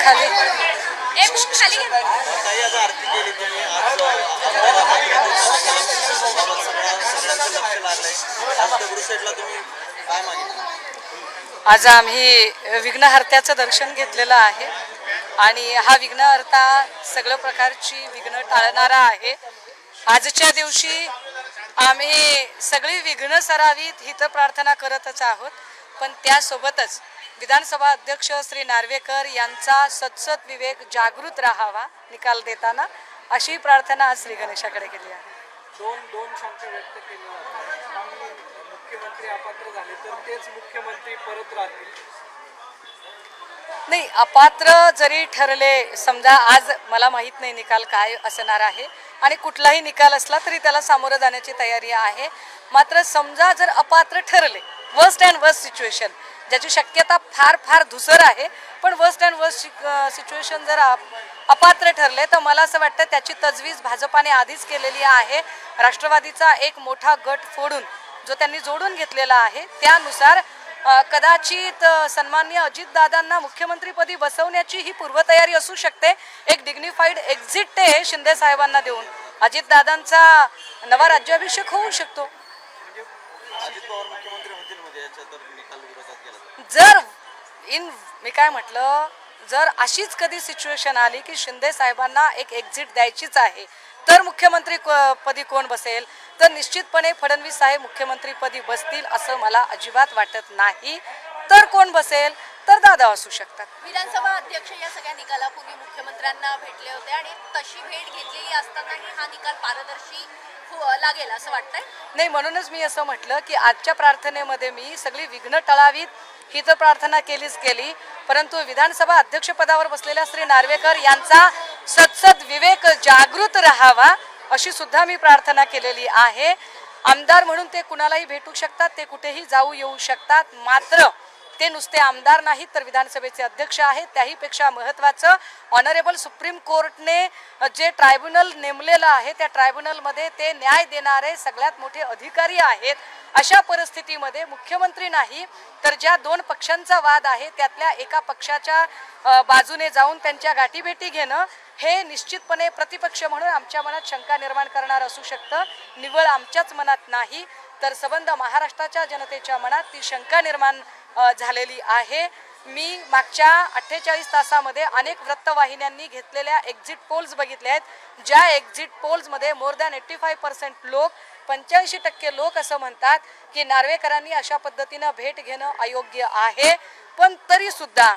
खाली. आज सगळ्या आम्ही विघ्नहर्त्याचं दर्शन घेतलेलं आहे. आणि हा विघ्नहर्ता सगळं प्रकारची विघ्न टाळणारा आहे. आजच्या दिवशी आम्ही सगळी विघ्न सरावीत हित प्रार्थना करतच आहोत. पण त्यासोबतच विधानसभा अध्यक्ष श्री नार्वेकर यांचा सतसत विवेक जागृत राहावा निकाल देताना अशी प्रार्थना आज श्री गणेशाकडे केली आहे. दोन दोन शंका व्यक्त केल्या जातात. की मुख्यमंत्री अपात्र झाले तर तेच मुख्यमंत्री परत राहतील. नाही अपात्र जरी ठरले समजा आज मला माहीत नाही निकाल काय असणार आहे आणि कुठलाही निकाल असला तरी त्याला सामोरं जाण्याची तयारी आहे. मात्र समजा जर अपात्र ठरले वर्स्ट अँड वर्स्ट सिच्युएशन ज्याची शक्यता फार फार धुसर आहे. पण वर्स्ट अँड वर्स्ट सिच्युएशन जर अपात्र ठरले तर मला असं वाटतं त्याची तजवीज भाजपाने आधीच केलेली आहे. राष्ट्रवादीचा एक मोठा गट फोडून जो त्यांनी जोडून घेतलेला आहे त्यानुसार कदाचित अ, सन्माननीय अजितदादांना मुख्यमंत्रीपदी बसवण्याची ही पूर्वतयारी असू शकते. एक डिग्निफाईड एक्झिट ते शिंदे साहेबांना देऊन अजितदादांचा नवा राज्याभिषेक होऊ शकतो. जर इन मी काय म्हटलं जर अशीच कधी सिच्युएशन आली की शिंदे साहेबांना एक एक्झिट द्यायचीच आहे तर मुख्यमंत्री पदी कोण बसेल? तर निश्चितपणे फडणवीस साहेब मुख्यमंत्रीपदी बसतील असं मला अजिबात वाटत नाही. तर कोण बसेल? तर दादा असू शकतात. विधानसभा अध्यक्ष या सगळ्या निकालापूर्वी मुख्यमंत्र्यांना भेटले होते आणि तशी भेट घेतलेली असतानाही हा निकाल पारदर्शी हो- लागेल असं वाटतंय? नाही म्हणूनच मी असं म्हटलं की आजच्या प्रार्थनेमध्ये मी सगळी विघ्न टळावीत. ही तर प्रार्थना केलीच केली परंतु विधानसभा अध्यक्षपदावर बसलेल्या श्री नार्वेकर यांचा सतसत विवेक जागृत राहावा अशी सुद्धा मी प्रार्थना केलेली आहे. आमदार म्हणून ते कुणालाही भेटू शकतात ते कुठेही जाऊ येऊ शकतात. मात्र ते नुसते आमदार नाहीत तर विधानसभेचे अध्यक्ष आहेत. त्याहीपेक्षा महत्त्वाचं ऑनरेबल सुप्रीम कोर्टने जे ट्रायब्युनल नेमलेलं आहे त्या ट्रायब्युनलमध्ये ते न्याय देणारे सगळ्यात मोठे अधिकारी आहेत. अशा परिस्थितीमध्ये मुख्यमंत्री नाही तर ज्या दोन पक्षांचा वाद आहे त्यातल्या एका पक्षाच्या बाजूने जाऊन त्यांच्या गाठीभेटी घेणं हे निश्चितपणे प्रतिपक्ष म्हणून आमच्या मनात शंका निर्माण करणार असू शकतं. निव्वळ आमच्याच मनात नाही तर सबंध महाराष्ट्राच्या जनतेच्या मनात ती शंका निर्माण झालेली आहे. मी मागच्या अठ्ठेचाळीस तासामध्ये अनेक वृत्तवाहिन्यांनी घेतलेल्या एक्झिट पोल्स बघितले आहेत. ज्या exit पोल्समध्ये more than eighty five percent लोक पंच्याऐंशी टक्के लोक असं म्हणतात की नार्वेकरांनी अशा पद्धतीनं भेट घेणं अयोग्य आहे. पण तरीसुद्धा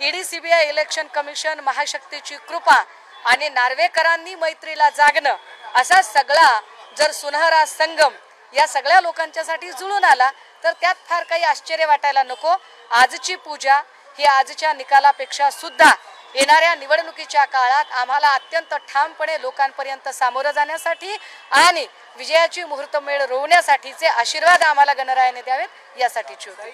ED C B I election commission महाशक्तीची कृपा आणि नार्वेकरांनी मैत्रीला जागणं असा सगळा जर सुनहरा संगम या सगळ्या लोकांच्यासाठी जुळून आला तर त्यात फार काही आश्चर्य वाटायला नको. आजची पूजा ही आजच्या निकालापेक्षा सुद्धा येणाऱ्या निवडणुकीच्या काळात आम्हाला अत्यंत ठामपणे लोकांपर्यंत सामोरं जाण्यासाठी आणि विजयाची मुहूर्तमेळ रोवण्यासाठीचे आशीर्वाद आम्हाला गणरायाने द्यावेत यासाठीची होती.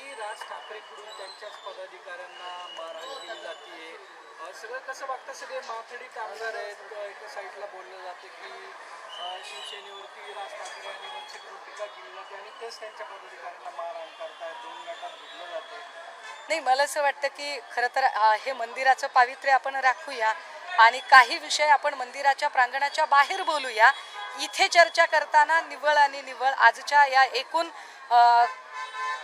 सगळं कसं बघता सगळे माथडी कामगार आहेत. एका साईडला बोललं जाते की शिवसेनेवरती राज ठाकरे केली जाते आणि तेच त्यांच्या पदाधिकाऱ्यांना मारहाण करतायत दोन गटात भिडलं जाते नाही मला असं वाटतं की खरं तर अं, हे मंदिराचं पावित्र्य आपण राखूया आणि काही विषय आपण मंदिराच्या प्रांगणाच्या बाहेर बोलूया. इथे चर्चा करताना निव्वळ आणि निव्वळ आजच्या या एकूण अं,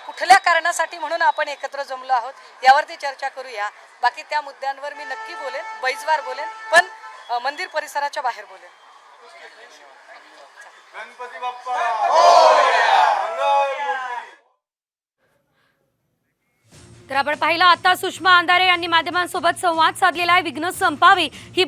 कुठल्या कारणासाठी म्हणून आपण एकत्र जमलो आहोत यावरती चर्चा करूया. बाकी त्या मुद्द्यांवर मी नक्की बोलेन बैजवार बोलेन पण अं, मंदिर परिसराच्या बाहेर बोलेन. गणपती बाप्पा! तर आपण पाहिलं आता सुषमा अंधारे यांनी माध्यमांसोबत संवाद साधलेला आहे. विघ्न संपावे ही